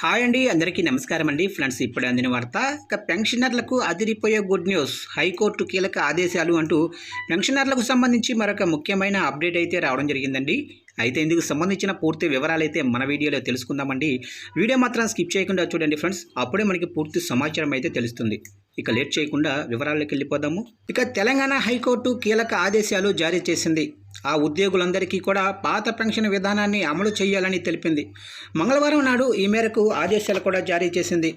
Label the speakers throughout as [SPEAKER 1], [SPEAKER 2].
[SPEAKER 1] Hi అండి అందరికీ నమస్కారం అండి. ఫ్రెండ్స్ ఇప్పుడు అందిన వార్త ఇక పెన్షనర్లకు అదిరిపోయే గుడ్ న్యూస్. హైకోర్టు కీలక ఆదేశాలు అంటూ పెన్షనర్లకు సంబంధించి మరొక ముఖ్యమైన అప్డేట్ అయితే రావడం జరిగిందండి. అయితే ఇందుకు సంబంధించిన పూర్తి వివరాలు అయితే మన వీడియోలో తెలుసుకుందామండి. వీడియో మాత్రం స్కిప్ చేయకుండా చూడండి ఫ్రెండ్స్. అప్పుడే మనకి పూర్తి సమాచారం అయితే తెలుస్తుంది. ఇక లేట్ చేయకుండా వివరాల్లోకి వెళ్ళిపోదాము. ఇక తెలంగాణ హైకోర్టు కీలక ఆదేశాలు జారీ చేసింది. ఆ ఉద్యోగులందరికీ కూడా పాత పెన్షన్ విధానాన్ని అమలు చేయాలని తెలిపింది. మంగళవారం నాడు ఈ మేరకు ఆదేశాలు కూడా జారీ చేసింది.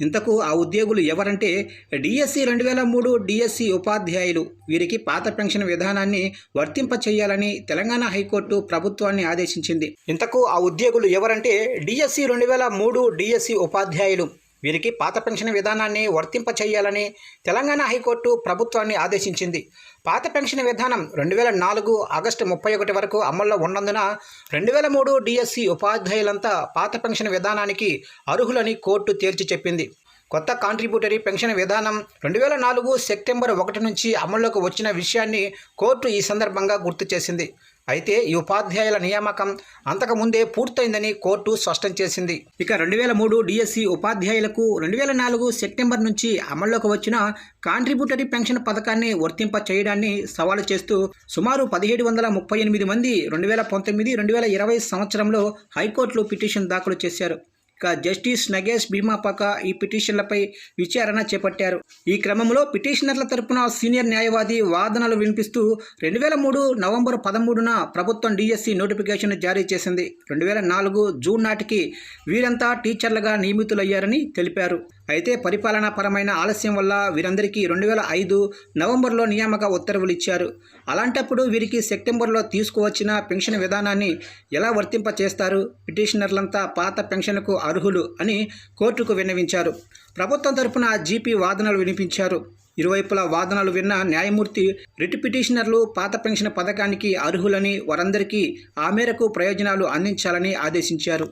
[SPEAKER 1] ఇంతకు ఆ ఉద్యోగులు ఎవరంటే డిఎస్సి రెండు వేల మూడు డిఎస్సి ఉపాధ్యాయులు. వీరికి పాత పెన్షన్ విధానాన్ని వర్తింప చేయాలని తెలంగాణ హైకోర్టు ప్రభుత్వాన్ని ఆదేశించింది. ఇంతకు ఆ ఉద్యోగులు ఎవరంటే డిఎస్సి రెండు వేల మూడు డిఎస్సి ఉపాధ్యాయులు. వీరికి పాత పెన్షన్ విధానాన్ని వర్తింప చేయాలని తెలంగాణ హైకోర్టు ప్రభుత్వాన్ని ఆదేశించింది. పాత పెన్షన్ విధానం రెండు వేల నాలుగు ఆగస్టు ముప్పై ఒకటి వరకు అమల్లో ఉన్నందున రెండు వేల మూడు డిఎస్సి ఉపాధ్యాయులంతా పాత పెన్షన్ విధానానికి అర్హులని కోర్టు తేల్చి చెప్పింది. కొత్త కాంట్రిబ్యూటరీ పెన్షన్ విధానం రెండు వేల నాలుగు సెప్టెంబర్ ఒకటి నుంచి అమల్లోకి వచ్చిన విషయాన్ని కోర్టు ఈ సందర్భంగా గుర్తు చేసింది. అయితే ఈ ఉపాధ్యాయుల నియామకం అంతకుముందే పూర్తయిందని కోర్టు స్పష్టం చేసింది. ఇక రెండు వేల మూడు డిఎస్సి ఉపాధ్యాయులకు రెండు వేల నాలుగు సెప్టెంబర్ నుంచి అమల్లోకి వచ్చిన కాంట్రిబ్యూటరీ పెన్షన్ పథకాన్ని వర్తింప చేయడాన్ని సవాలు చేస్తూ సుమారు పదిహేడు వందల ముప్పై ఎనిమిది మంది రెండు వేల పంతొమ్మిది రెండు వేల ఇరవై సంవత్సరంలో హైకోర్టులో పిటిషన్ దాఖలు చేశారు. ఇక జస్టిస్ నగేష్ భీమాపక ఈ పిటిషన్లపై విచారణ చేపట్టారు. ఈ క్రమంలో పిటిషనర్ల తరపున సీనియర్ న్యాయవాది వాదనలు వినిపిస్తూ రెండు వేల మూడు నవంబర్ పదమూడున ప్రభుత్వం డిఎస్సి నోటిఫికేషన్ జారీ చేసింది. రెండు వేల నాలుగు జూన్ నాటికి వీరంతా టీచర్లుగా నియమితులయ్యారని తెలిపారు. అయితే పరిపాలనాపరమైన ఆలస్యం వల్ల వీరందరికీ రెండు వేల ఐదు నవంబర్లో నియామక ఉత్తర్వులు ఇచ్చారు అలాంటప్పుడు వీరికి సెప్టెంబర్లో తీసుకువచ్చిన పెన్షన్ విధానాన్ని ఎలా వర్తింప చేస్తారు పిటిషనర్లంతా పాత పెన్షన్కు అర్హులు అని కోర్టుకు విన్నవించారు. ప్రభుత్వం తరపున జీపీ వాదనలు వినిపించారు. ఇరువైపుల వాదనలు విన్న న్యాయమూర్తి రిట్ పిటిషనర్లు పాత పెన్షన్ పథకానికి అర్హులని వారందరికీ ఆ మేరకు ప్రయోజనాలు అందించాలని ఆదేశించారు.